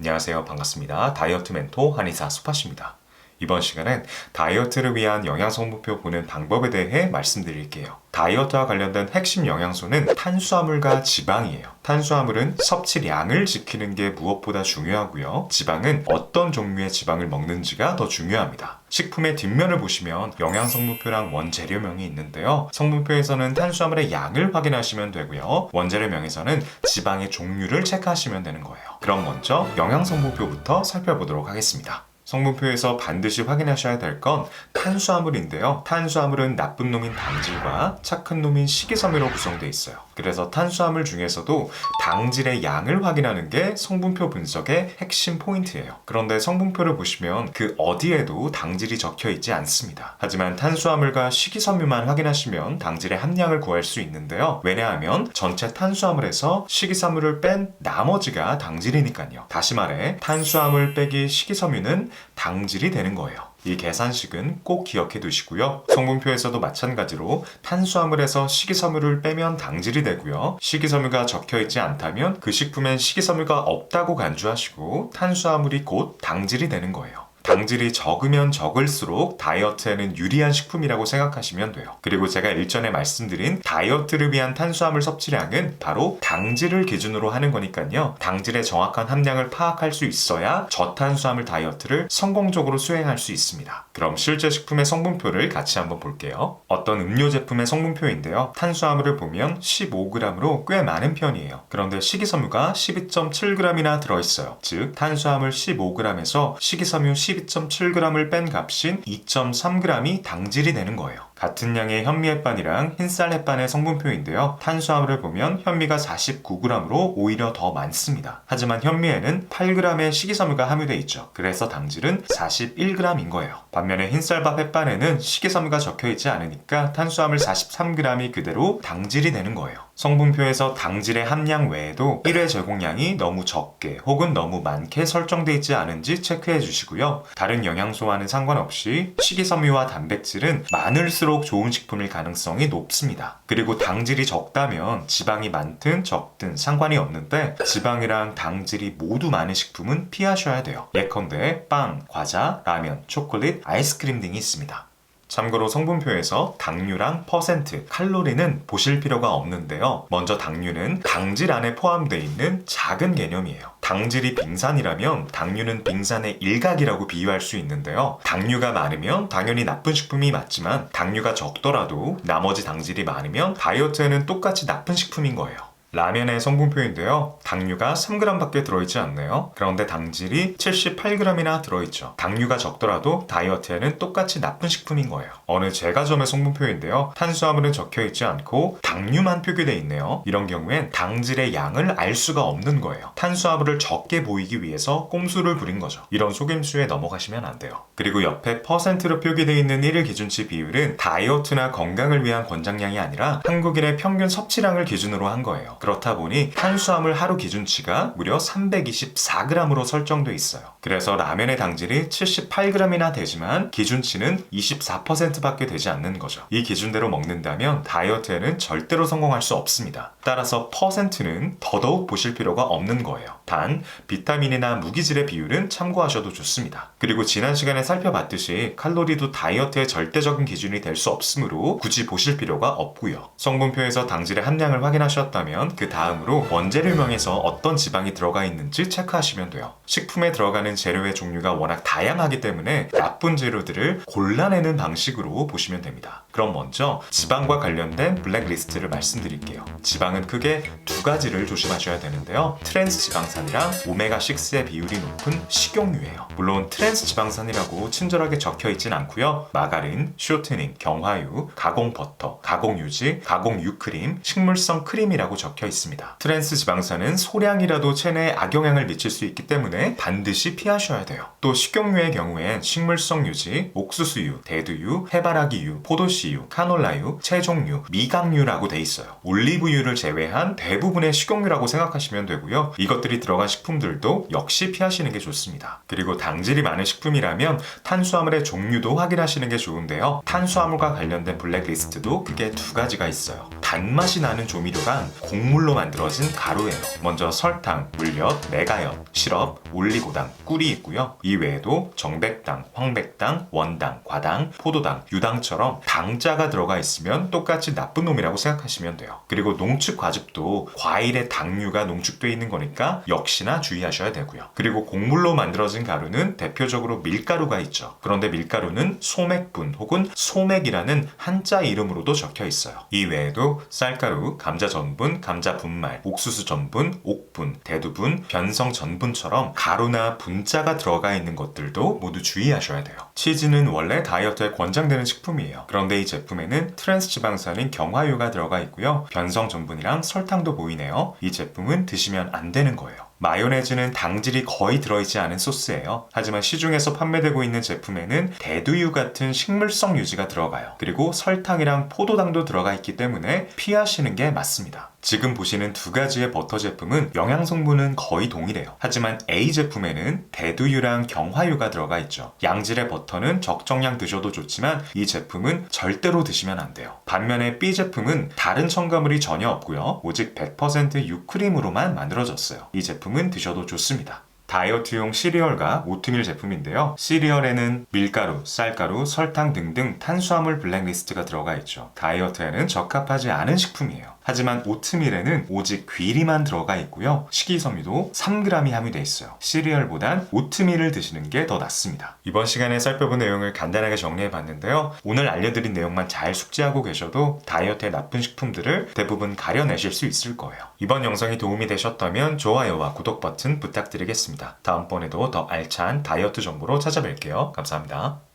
안녕하세요. 반갑습니다. 다이어트 멘토 한의사 수파입니다. 이번 시간은 다이어트를 위한 영양성분표 보는 방법에 대해 말씀드릴게요. 다이어트와 관련된 핵심 영양소는 탄수화물과 지방이에요. 탄수화물은 섭취량을 지키는 게 무엇보다 중요하고요. 지방은 어떤 종류의 지방을 먹는지가 더 중요합니다. 식품의 뒷면을 보시면 영양성분표랑 원재료명이 있는데요. 성분표에서는 탄수화물의 양을 확인하시면 되고요. 원재료명에서는 지방의 종류를 체크하시면 되는 거예요. 그럼 먼저 영양성분표부터 살펴보도록 하겠습니다. 성분표에서 반드시 확인하셔야 될 건 탄수화물인데요. 탄수화물은 나쁜 놈인 당질과 착한 놈인 식이섬유로 구성되어 있어요. 그래서 탄수화물 중에서도 당질의 양을 확인하는 게 성분표 분석의 핵심 포인트예요. 그런데 성분표를 보시면 그 어디에도 당질이 적혀 있지 않습니다. 하지만 탄수화물과 식이섬유만 확인하시면 당질의 함량을 구할 수 있는데요. 왜냐하면 전체 탄수화물에서 식이섬유를 뺀 나머지가 당질이니까요. 다시 말해 탄수화물 빼기 식이섬유는 당질이 되는 거예요. 이 계산식은 꼭 기억해 두시고요. 성분표에서도 마찬가지로 탄수화물에서 식이섬유를 빼면 당질이 되고요. 식이섬유가 적혀 있지 않다면 그 식품엔 식이섬유가 없다고 간주하시고 탄수화물이 곧 당질이 되는 거예요. 당질이 적으면 적을수록 다이어트에는 유리한 식품이라고 생각하시면 돼요. 그리고 제가 일전에 말씀드린 다이어트를 위한 탄수화물 섭취량은 바로 당질을 기준으로 하는 거니까요. 당질의 정확한 함량을 파악할 수 있어야 저탄수화물 다이어트를 성공적으로 수행할 수 있습니다. 그럼 실제 식품의 성분표를 같이 한번 볼게요. 어떤 음료 제품의 성분표인데요. 탄수화물을 보면 15g으로 꽤 많은 편이에요. 그런데 식이섬유가 12.7g이나 들어있어요. 즉 탄수화물 15g에서 식이섬유 12.7g을 뺀 값인 2.3g이 당질이 되는 거예요. 같은 양의 현미 햇반이랑 흰쌀 햇반의 성분표인데요. 탄수화물을 보면 현미가 49g으로 오히려 더 많습니다. 하지만 현미에는 8g의 식이섬유가 함유되어 있죠. 그래서 당질은 41g인 거예요. 반면에 흰쌀밥 햇반에는 식이섬유가 적혀 있지 않으니까 탄수화물 43g이 그대로 당질이 되는 거예요. 성분표에서 당질의 함량 외에도 1회 제공량이 너무 적게 혹은 너무 많게 설정되어 있지 않은지 체크해 주시고요. 다른 영양소와는 상관없이 식이섬유와 단백질은 많을수록 좋은 식품일 가능성이 높습니다. 그리고 당질이 적다면 지방이 많든 적든 상관이 없는데 지방이랑 당질이 모두 많은 식품은 피하셔야 돼요. 예컨대 빵, 과자, 라면, 초콜릿, 아이스크림 등이 있습니다. 참고로 성분표에서 당류랑 퍼센트, 칼로리는 보실 필요가 없는데요. 먼저 당류는 당질 안에 포함되어 있는 작은 개념이에요. 당질이 빙산이라면 당류는 빙산의 일각이라고 비유할 수 있는데요. 당류가 많으면 당연히 나쁜 식품이 맞지만 당류가 적더라도 나머지 당질이 많으면 다이어트에는 똑같이 나쁜 식품인 거예요. 라면의 성분표인데요. 당류가 3g밖에 들어있지 않네요. 그런데 당질이 78g이나 들어있죠. 당류가 적더라도 다이어트에는 똑같이 나쁜 식품인 거예요. 어느 제과점의 성분표인데요. 탄수화물은 적혀있지 않고 당류만 표기되어 있네요. 이런 경우엔 당질의 양을 알 수가 없는 거예요. 탄수화물을 적게 보이기 위해서 꼼수를 부린 거죠. 이런 속임수에 넘어가시면 안 돼요. 그리고 옆에 퍼센트로 표기되어 있는 1일 기준치 비율은 다이어트나 건강을 위한 권장량이 아니라 한국인의 평균 섭취량을 기준으로 한 거예요. 그렇다 보니 탄수화물 하루 기준치가 무려 324g으로 설정돼 있어요. 그래서 라면의 당질이 78g이나 되지만 기준치는 24%밖에 되지 않는 거죠. 이 기준대로 먹는다면 다이어트에는 절대로 성공할 수 없습니다. 따라서 퍼센트는 더더욱 보실 필요가 없는 거예요. 단 비타민이나 무기질의 비율은 참고하셔도 좋습니다. 그리고 지난 시간에 살펴봤듯이 칼로리도 다이어트의 절대적인 기준이 될 수 없으므로 굳이 보실 필요가 없고요. 성분표에서 당질의 함량을 확인하셨다면 그 다음으로 원재료 명에서 어떤 지방이 들어가 있는지 체크하시면 돼요. 식품에 들어가는 재료의 종류가 워낙 다양하기 때문에 나쁜 재료들을 골라내는 방식으로 보시면 됩니다. 그럼 먼저 지방과 관련된 블랙리스트를 말씀드릴게요. 지방은 크게 두 가지를 조심하셔야 되는데요. 트랜스 지방산이랑 오메가6의 비율이 높은 식용유예요. 물론 트랜스 지방산이라고 친절하게 적혀 있진 않고요. 마가린, 쇼트닝, 경화유, 가공 버터, 가공 유지, 가공 유크림, 식물성 크림이라고 적혀 있습니다. 트랜스 지방산은 소량이라도 체내에 악영향을 미칠 수 있기 때문에 반드시 피하셔야 돼요. 또 식용유의 경우엔 식물성 유지, 옥수수유, 대두유, 해바라기유, 포도씨 라이시유, 카놀라유, 채종유, 미각유라고 돼 있어요. 올리브유를 제외한 대부분의 식용유라고 생각하시면 되고요. 이것들이 들어간 식품들도 역시 피하시는 게 좋습니다. 그리고 당질이 많은 식품이라면 탄수화물의 종류도 확인하시는 게 좋은데요. 탄수화물과 관련된 블랙리스트도 크게 두 가지가 있어요. 단맛이 나는 조미료가 곡물로 만들어진 가루예요. 먼저 설탕, 물엿, 메가엿, 시럽, 올리고당, 꿀이 있고요. 이 외에도 정백당, 황백당, 원당, 과당, 포도당, 유당처럼 당 자가 들어가 있으면 똑같이 나쁜 놈이라고 생각하시면 돼요. 그리고 농축 과즙도 과일의 당류가 농축돼 있는 거니까 역시나 주의하셔야 되고요. 그리고 곡물로 만들어진 가루는 대표적으로 밀가루가 있죠. 그런데 밀가루는 소맥분 혹은 소맥이라는 한자 이름으로도 적혀 있어요. 이 외에도 쌀가루, 감자 전분, 감자 분말, 옥수수 전분, 옥분, 대두분, 변성 전분처럼 가루나 분자가 들어가 있는 것들도 모두 주의하셔야 돼요. 치즈는 원래 다이어트에 권장되는 식품이에요. 그런데 이 제품에는 트랜스 지방산인 경화유가 들어가 있고요. 변성 전분이랑 설탕도 보이네요. 이 제품은 드시면 안 되는 거예요. 마요네즈는 당질이 거의 들어있지 않은 소스예요. 하지만 시중에서 판매되고 있는 제품에는 대두유 같은 식물성 유지가 들어가요. 그리고 설탕이랑 포도당도 들어가 있기 때문에 피하시는 게 맞습니다. 지금 보시는 두 가지의 버터 제품은 영양 성분은 거의 동일해요. 하지만 A 제품에는 대두유랑 경화유가 들어가 있죠. 양질의 버터는 적정량 드셔도 좋지만 이 제품은 절대로 드시면 안 돼요. 반면에 B 제품은 다른 첨가물이 전혀 없고요. 오직 100% 유크림으로만 만들어졌어요. 이 제품 은 드셔도 좋습니다. 다이어트용 시리얼과 오트밀 제품인데요. 시리얼에는 밀가루, 쌀가루, 설탕 등등 탄수화물 블랙리스트가 들어가 있죠. 다이어트에는 적합하지 않은 식품이에요. 하지만 오트밀에는 오직 귀리만 들어가 있고요. 식이섬유도 3g이 함유돼 있어요. 시리얼보단 오트밀을 드시는 게 더 낫습니다. 이번 시간에 살펴본 내용을 간단하게 정리해 봤는데요. 오늘 알려드린 내용만 잘 숙지하고 계셔도 다이어트에 나쁜 식품들을 대부분 가려내실 수 있을 거예요. 이번 영상이 도움이 되셨다면 좋아요와 구독 버튼 부탁드리겠습니다. 다음번에도 더 알찬 다이어트 정보로 찾아뵐게요. 감사합니다.